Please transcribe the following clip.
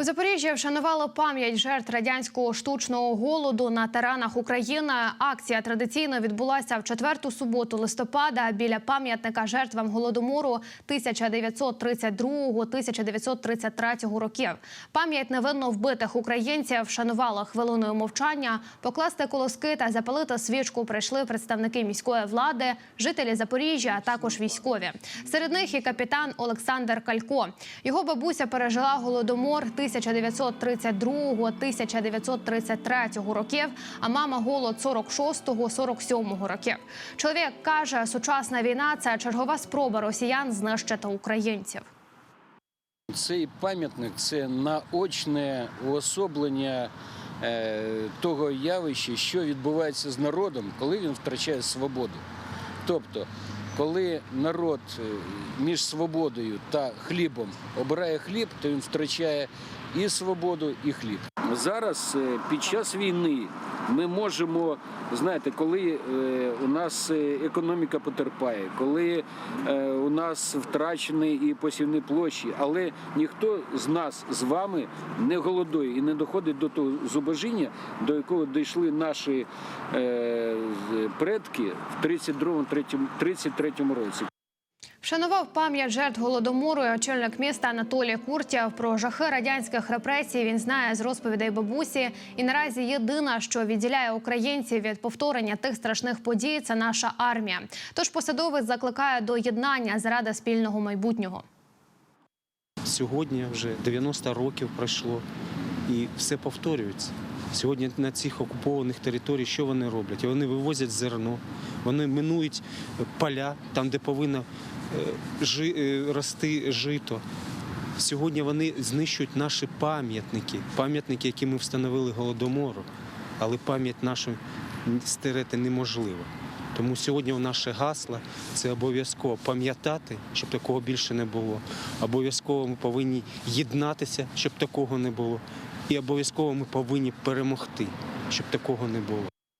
У Запоріжжі вшанували пам'ять жертв радянського штучного голоду на теренах України. Акція традиційно відбулася в четверту суботу листопада біля пам'ятника жертвам голодомору 1932-1933 років. Пам'ять невинно вбитих українців вшанувала хвилиною мовчання. Покласти колоски та запалити свічку прийшли представники міської влади, жителі Запоріжжя, а також військові. Серед них і капітан Олександр Калько. Його бабуся пережила голодомор 1932-1933 років, а мама голод 46-47 років. Чоловік каже, сучасна війна це чергова спроба росіян знищити українців. Цей пам'ятник це наочне уособлення е, того явища, що відбувається з народом, коли він втрачає свободу. Тобто, коли народ е, між свободою та хлібом обирає хліб, то він втрачає і свободу, і хліб. Зараз е, під час війни ми можемо, знаєте, коли е, у нас економіка потерпає, коли нас втрачені і посівні площі, але ніхто з нас з вами не голодує і не доходить до того зубожіння, до якого дійшли наші е, предки в 32-33 році. Вшанував пам'ять жертв голодомору і очільник міста Анатолій Куртєв. Про жахи радянських репресій він знає з розповідей бабусі. І наразі єдине, що відділяє українців від повторення тих страшних подій, це наша армія. Тож посадовець закликає до єднання заради спільного майбутнього. Сьогодні вже 90 років пройшло і все повторюється. Сьогодні на цих окупованих територіях що вони роблять? Вони вивозять зерно, вони минують поля, там, де повинно е, жи, е, рости жито. Сьогодні вони знищують наші пам'ятники, пам'ятники, які ми встановили голодомору, але пам'ять нашу стерети неможливо. Тому сьогодні наше гасло це обов'язково пам'ятати, щоб такого більше не було. Обов'язково ми повинні єднатися, щоб такого не було. І обов'язково ми повинні перемогти, щоб такого не було.